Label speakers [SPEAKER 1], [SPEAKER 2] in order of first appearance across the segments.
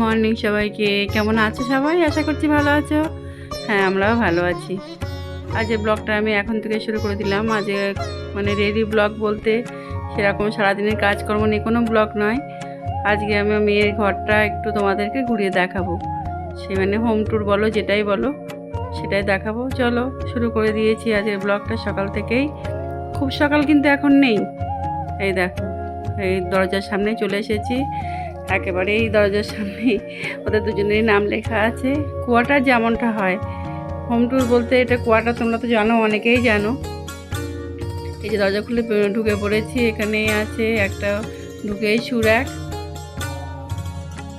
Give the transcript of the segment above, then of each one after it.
[SPEAKER 1] Morning সবাইকে। কেমন আছো সবাই? আশা করছি ভালো আছো। হ্যাঁ আমরাও ভালো আছি। আজ এই ব্লগটা আমি এখন থেকে শুরু করে দিলাম। আজ মানে রেডি ব্লগ বলতে সেরকম সারাদিনের কাজকর্ম নিয়ে কোনো ব্লগ নয়। আজকে আমি মেয়ের ঘরটা একটু তোমাদেরকে ঘুরিয়ে দেখাবো। সে মানে হোম ট্যুর বলো, যেটাই বলো, সেটাই দেখাবো। চলো, শুরু করে দিয়েছি আজকের ব্লগটা সকাল থেকেই। খুব সকাল কিন্তু এখন নেই। এই দেখো, এই দরজার সামনে চলে এসেছি। একেবারে এই দরজার সামনেই। ওদের দুজনেরই নাম লেখা আছে। কোয়াটার যেমনটা হয়। হোম ট্যুর বলতে এটা কোয়াটার তোমরা তো জানো, অনেকেই জানো। এই যে দরজা খুলে ঢুকে পড়েছি। এখানে আছে একটা, ঢুকেই সুরাক।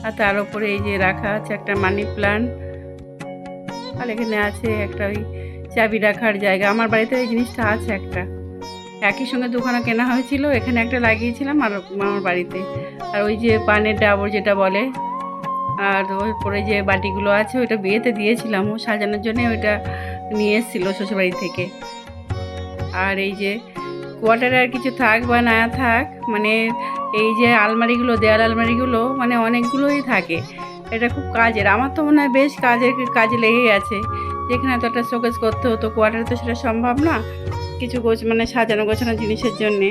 [SPEAKER 1] আর তার উপরে এই যে রাখা আছে একটা মানি প্লান্ট আর এখানে আছে একটা ওই চাবি রাখার জায়গা। আমার বাড়িতে এই জিনিসটা আছে একটা। একই সঙ্গে দোকানে কেনা হয়েছিল, এখানে একটা লাগিয়েছিলাম আর মামার বাড়িতে। আর ওই যে পানের ডাবর যেটা বলে, আর পরে যে বাটিগুলো আছে, ওইটা বিয়েতে দিয়েছিলাম। ও সাজানোর জন্য ওইটা নিয়ে এসেছিল শ্বশুরবাড়ি থেকে। আর এই যে কোয়ার্টারে আর কিছু থাক বা না থাক মানে এই যে আলমারিগুলো, দেয়াল আলমারিগুলো মানে অনেকগুলোই থাকে। এটা খুব কাজের। আমার তো মনে হয় বেশ কাজের, কাজে লেগেই আছে। যেখানে তো একটা শোকেস করতে হতো, কোয়ার্টারে তো সেটা সম্ভব না। কিছু গোছ মানে সাজানো গোছানো জিনিসের জন্যে।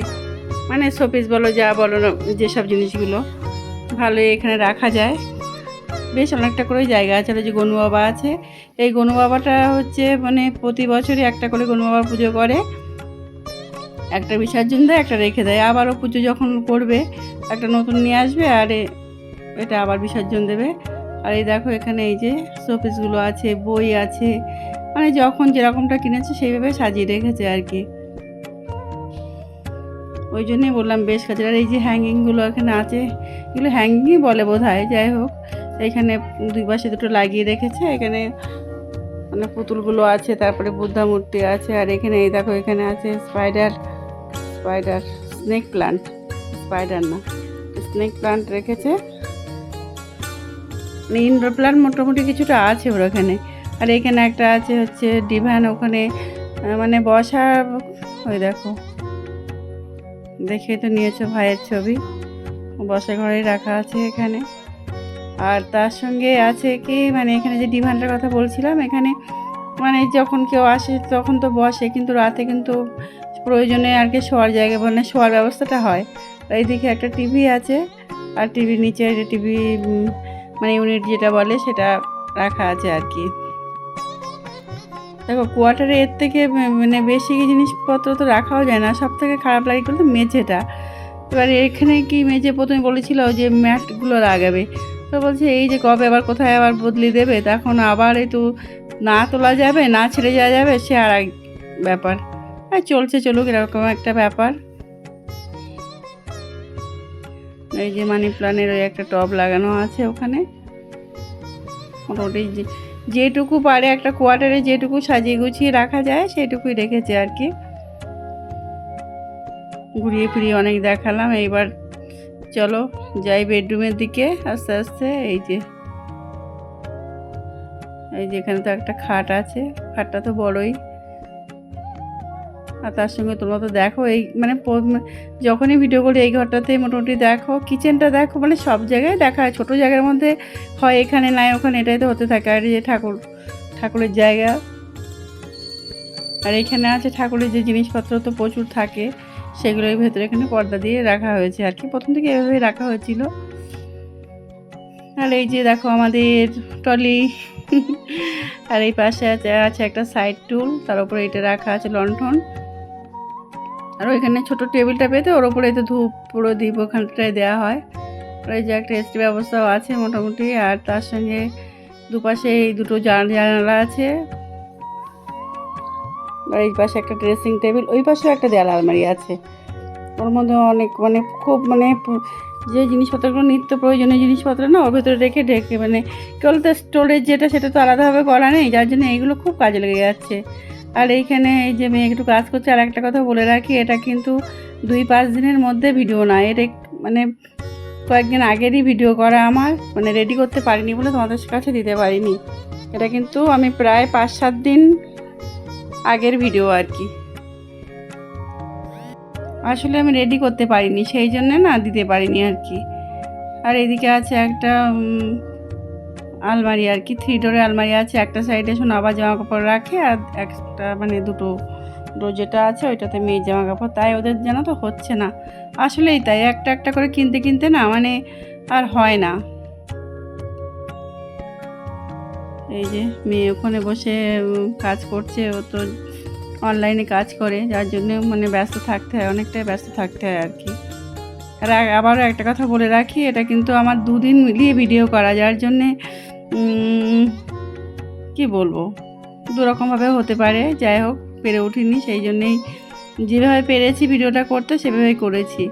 [SPEAKER 1] মানে শোপিস বলো, যা বলো, যেসব জিনিসগুলো ভালোই এখানে রাখা যায়। বেশ অনেকটা করেই জায়গা আছে যে গনু বাবা আছে। এই গনু বাবাটা হচ্ছে মানে প্রতি বছরই একটা করে গনু বাবা পুজো করে। একটা বিসর্জন দেয়, একটা রেখে দেয়। আবারও পুজো যখন করবে, একটা নতুন নিয়ে আসবে, আর এটা আবার বিসর্জন দেবে। আর এই দেখো এখানে এই যে শোপিসগুলো আছে, বই আছে মানে যখন যেরকমটা কিনেছে সেইভাবে সাজিয়ে রেখেছে আর কি। ওই জন্যই বললাম, বেশ কাজের। আর এই যে হ্যাঙ্গিংগুলো এখানে আছে, এগুলো হ্যাঙ্গিংই বলে বোধ হয় যাই হোক। এখানে দুই পাশে দুটো লাগিয়ে রেখেছে, এখানে মানে পুতুলগুলো আছে, তারপরে বুদ্ধা মূর্তি আছে, আর এখানে এই দেখো, এখানে আছে spider spider snake plant spider না স্নেক প্লান্ট রেখেছে। মানে ইনডোর প্লান্ট মোটামুটি কিছুটা আছে ওর ওখানে। আর এখানে একটা আছে হচ্ছে ডিভান, ওখানে মানে বসা ওই দেখো। দেখে তো নিয়েছো ভাইয়ের ছবি। বসা ঘরেই রাখা আছে এখানে। আর তার সঙ্গে আছে কি মানে এখানে যে ডিভানটার কথা বলছিলাম, এখানে মানে যখন কেউ আসে তখন তো বসে, কিন্তু রাতে কিন্তু প্রয়োজনে আর কি শোয়ার জায়গা মানে শোয়ার ব্যবস্থাটা হয়। আর এইদিকে একটা টিভি আছে, আর টিভির নিচে টিভি মানে ইউনিট যেটা বলে সেটা রাখা আছে আর কি। দেখো কোয়ার্টারে এর থেকে মানে বেশি জিনিসপত্র তো রাখাও যায় না। সব থেকে খারাপ লাগে কিন্তু মেঝেটা। এবার এখানে কি মেঝে প্রথমে বলেছিল যে ম্যাটগুলো লাগাবে। তো বলছে, এই যে কবে আবার কোথায় আবার বদলে দেবে? তখন আবার তো না তোলা যাবে, না ছেড়ে যাওয়া যাবে, সে আর এক ব্যাপার। আর চলছে চলুক, এরকম একটা ব্যাপার। এই যে মানি প্লান্টের ওই একটা টব লাগানো আছে ওখানে। মোটামুটি যেটুকু পারে একটা কোয়ার্টারে যেটুকু সাজিয়ে গুছিয়ে রাখা যায়, সেটুকুই রেখেছে আর কি। ঘুরিয়ে ফিরিয়ে অনেক দেখালাম। এইবার চলো যাই বেডরুমের দিকে আস্তে আস্তে। এই যে, এই যেখানে তো একটা খাট আছে। খাটটা তো বড়ই। আর তার সঙ্গে তোমরা তো দেখো এই মানে যখনই ভিডিও করি এই ঘরটাতে মোটামুটি দেখো কিচেনটা দেখো মানে সব জায়গায় দেখা হয়। ছোটো জায়গার মধ্যে হয়, এখানে নাই, ওখানে এটাই তো হতে থাকে। আর যে ঠাকুর, ঠাকুরের জায়গা। আর এখানে আছে ঠাকুরের যে জিনিসপত্র তো প্রচুর থাকে, সেগুলোর ভেতরে এখানে পর্দা দিয়ে রাখা হয়েছে আর কি। প্রথম থেকে এভাবে রাখা হয়েছিল। আর এই যে দেখো আমাদের টলি আর এই পাশে আছে একটা সাইড টুল তার উপরে এটা রাখা আছে লণ্ঠন। আর ওইখানে ছোট টেবিলটা পেতে ওর উপরে তো ধূপ পুরো দ্বীপ ওখানটায় দেওয়া হয়। আর যে একটা এসটি ব্যবস্থাও আছে মোটামুটি, আর তার সঙ্গে দুপাশে এই দুটো জান- জানালা আছে। আর এই পাশে একটা ড্রেসিং টেবিল ওই পাশেও একটা দেয়াল আলমারি আছে। ওর মধ্যে অনেক মানে খুব মানে যে জিনিসপত্রগুলো নিত্য প্রয়োজনীয় জিনিসপত্র না, ওর ভেতরে রেখে ঢেকে মানে কেবল তো স্টোরেজ যেটা, সেটা তো আলাদাভাবে করা নেই, যার জন্য এইগুলো খুব কাজে লেগে যাচ্ছে। আর এইখানে এই যে মেয়ে একটু কাজ করছে আর একটা কথা বলে রাখি, এটা কিন্তু দুই পাঁচ দিনের মধ্যে ভিডিও না, এটা মানে কয়েকদিন আগেরই ভিডিও করা আমার মানে রেডি করতে পারিনি বলে তোমাদের কাছে দিতে পারিনি। এটা কিন্তু আমি প্রায় পাঁচ সাত দিন আগের ভিডিও আর কি। আসলে আমি রেডি করতে পারিনি, সেই জন্য না দিতে পারিনি আর কি। আর এদিকে আছে একটা আলমারি আর কি থ্রি ডোরের আলমারি আছে, একটা সাইডে আবার জামা কাপড় রাখে আর একটা মানে দুটো ডোর যেটা আছে ওইটাতে মেয়ের জামা কাপড় তাই ওদের যেন তো হচ্ছে না। আসলেই তাই, একটা একটা করে কিনতে কিনতে না মানে আর হয় না। এই যে মেয়ে ওখানে বসে কাজ করছে, ও তো অনলাইনে কাজ করে, যার জন্য মানে ব্যস্ত থাকতে হয়, অনেকটাই ব্যস্ত থাকতে হয় আর কি। আর আবারও একটা কথা বলে রাখি, এটা কিন্তু আমার দুদিন মিলিয়ে ভিডিও করা, যার জন্যে কি বলব? দুরকমভাবে হতে পারে, যাই হোক, পেরে উঠিনি, সেই জন্যেই যেভাবে পেরেছি ভিডিওটা করতে, সেভাবেই করেছি।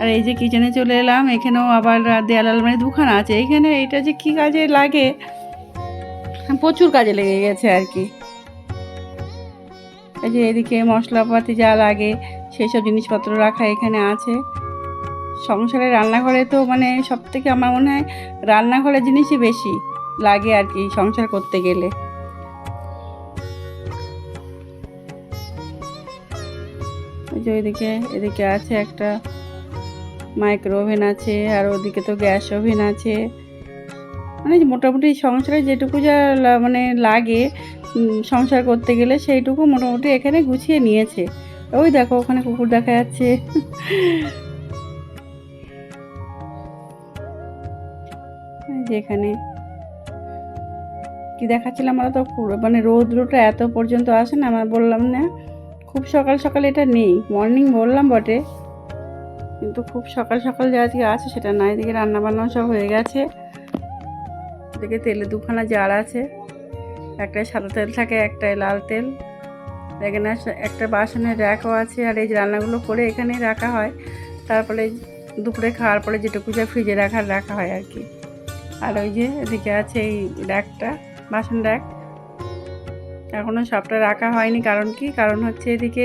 [SPEAKER 1] আর এই যে কিচেনে চলে এলাম, এখানেও আবার দেয়াল আলমারি দুখানা আছে এইখানে এটা যে কী কাজে লাগে? প্রচুর কাজে লেগে গেছে আর কি। এই যে এদিকে মশলাপাতি যা লাগে সেই সব জিনিসপত্র রাখা এখানে আছে। সংসারে রান্নাঘরে তো মানে সব থেকে আমার মনে হয় রান্নাঘরের জিনিসই বেশি লাগে আর কি সংসার করতে গেলে। যে ওইদিকে, এদিকে আছে একটা মাইক্রো ওভেন আছে, আর ওদিকে তো গ্যাস ওভেন আছে। মানে মোটামুটি সংসারে যেটুকু যা মানে লাগে সংসার করতে গেলে সেইটুকু মোটামুটি এখানে গুছিয়ে নিয়েছে। ওই দেখো, ওখানে কুকুর দেখা যাচ্ছে। এই যে এখানে। কি দেখাচ্ছিলাম আমরা তো মানে রৌদ্রটা এত পর্যন্ত আসে না, আমার বললাম না। খুব সকাল সকাল এটা নেই মর্নিং বললাম বটে। কিন্তু খুব সকাল সকাল যে আজকে আছে সেটা না, এদিকে রান্না বান্না সব হয়ে গেছে। এদিকে তেলে দুখানা জার আছে, একটাই সাদা তেল থাকে, একটাই লাল তেল। এখানে একটা বাসনের র্যাকও আছে, আর এই রান্নাগুলো করে এখানে রাখা হয়। তারপরে দুপুরে খাওয়ার পরে যেটুকু যা ফ্রিজে রাখার, রাখা হয় আর কি। আর ওই যে এদিকে আছে এই র্যাকটা, বাসন র্যাক। এখনও সবটা রাখা হয়নি, কারণ কি? কারণ হচ্ছে এদিকে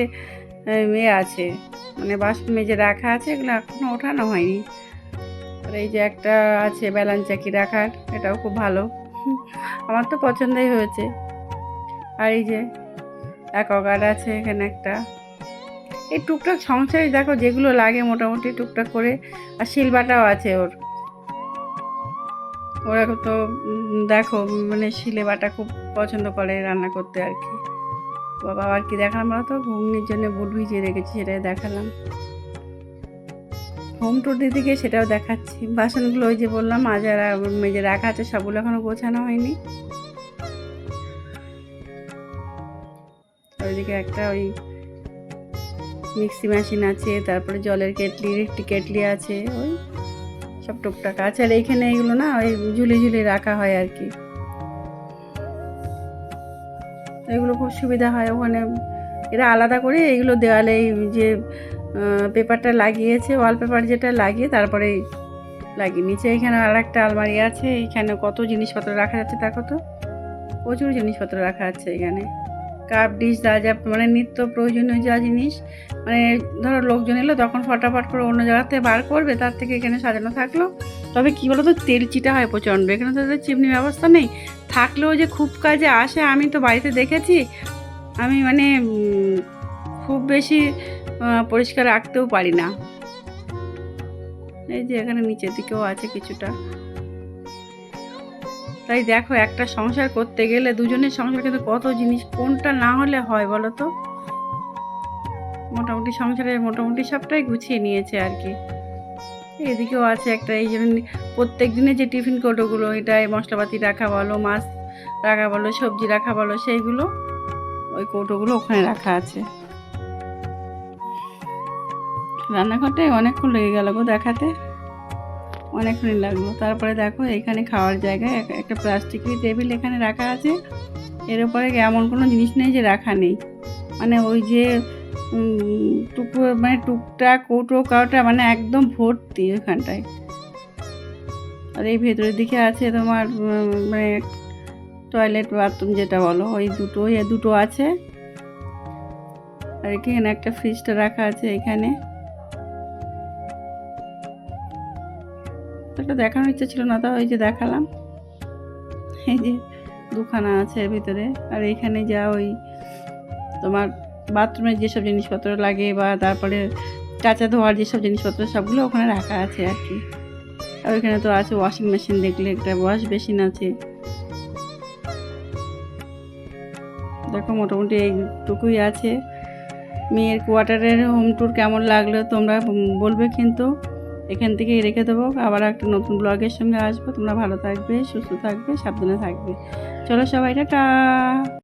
[SPEAKER 1] মেয়ে আছে। মানে বাসন মেজে রাখা আছে, এগুলো এখনও ওঠানো হয়নি। আর এই যে একটা আছে ব্যালান চাকি রাখার, এটাও খুব ভালো। আমার তো পছন্দই হয়েছে। আর এই যে অ্যাকোয়াগার্ড আছে এখানে একটা। এই টুকটাক সংসারে দেখো যেগুলো লাগে মোটামুটি টুকটাক করে। আর শিলবাটাও আছে ওর। ওরা তো দেখো মানে শিলে বাটা খুব পছন্দ করে রান্না করতে আর কি। বাবা আর কি দেখালাম বলো তো ঘুগনির জন্য বুট ভিজিয়ে রেখেছি সেটাই দেখালাম। হোম টুর দিদিকে সেটাও দেখাচ্ছি। বাসনগুলো ওই যে বললাম, আজ আর মেজে রাখা আছে সবগুলো এখনও গোছানো হয়নি। ওইদিকে একটা ওই মিক্সি মেশিন আছে, তারপরে জলের কেটলির একটি কেটলি আছে, ওই সব টুকটাক আছে। আর এইখানে এগুলো না, ওই ঝুলি ঝুলি রাখা হয় আর কি। এগুলো খুব সুবিধা হয় ওখানে। এরা আলাদা করে এগুলো দেওয়ালে যে পেপারটা লাগিয়েছে ওয়ালপেপার যেটা লাগিয়ে তারপরে লাগিয়ে। নিচে এখানে আর একটা আলমারি আছে এখানে কত জিনিসপত্র রাখা যাচ্ছে তো? প্রচুর জিনিসপত্র রাখা আছে এখানে। কাপ ডিশ যা যা মানে নিত্য প্রয়োজনীয় যা জিনিস মানে ধরো লোকজন এলো, তখন ফটাফট করে অন্য জায়গাতে বার করবে, তার থেকে এখানে সাজানো থাকল। তবে কী বলো তো তেল চিটা হয় প্রচণ্ড, এখানে তো চিমনি ব্যবস্থা নেই। থাকলেও যে খুব কাজে আসে, আমি তো বাড়িতে দেখেছি। আমি মানে খুব বেশি পরিষ্কার রাখতেও পারি না। এই যে এখানে নিচের দিকেও আছে কিছুটা। তাই দেখো, একটা সংসার করতে গেলে দুজনের সংসার কিন্তু কত জিনিস, কোনটা না হলে হয় বলো তো? মোটামুটি সংসারে মোটামুটি সবটাই গুছিয়ে নিয়েছে আর কি। এদিকেও আছে একটা, এই জন্য প্রত্যেক দিনে যে টিফিন কৌটোগুলো, এটাই মশলাপাতি রাখা বলো, মাছ রাখা বলো, সবজি রাখা বলো, সেইগুলো ওই কৌটোগুলো ওখানে রাখা আছে। রান্নাঘরটায় অনেকক্ষণ লেগে গেল গো দেখাতে। অনেকক্ষণই লাগল। তারপরে দেখো এখানে খাওয়ার জায়গায় এক- একটা প্লাস্টিকের টেবিল এখানে রাখা আছে। এর উপরে এমন কোনো জিনিস নেই যে রাখা নেই। মানে ওই যে টুকু মানে টুকটা কৌটো কাউটা মানে একদম ভর্তি ওইখানটায় আর এই ভেতরের দিকে আছে তোমার মানে টয়লেট, বাথরুম যেটা বলো, ওই দুটো দুটো আছে। আর এখানে একটা ফ্রিজটা রাখা আছে এখানে। এটা দেখানোর ইচ্ছা ছিল না, তাও এই যে দেখালাম। এই যে দুখানা আছে ভিতরে। আর এইখানে যা ওই তোমার বাথরুমের যেসব জিনিসপত্র লাগে বা তারপরে কাঁচা ধোয়ার যেসব জিনিসপত্র, সবগুলো ওখানে রাখা আছে আর কি। আর ওইখানে তো আছে ওয়াশিং মেশিন দেখলে একটা ওয়াশ বেসিন আছে। দেখো মোটামুটি এইটুকুই আছে। মেয়ের কোয়ার্টারের হোম ট্যুর কেমন লাগল তোমরা বলবে কিন্তু। এখান থেকেই রেখে দেবো। আবার একটা নতুন ব্লগের সঙ্গে আসব। তোমরা ভালো থাকবে, সুস্থ থাকবে, সাবধানে থাকবে। চলো সবাই, টাটা!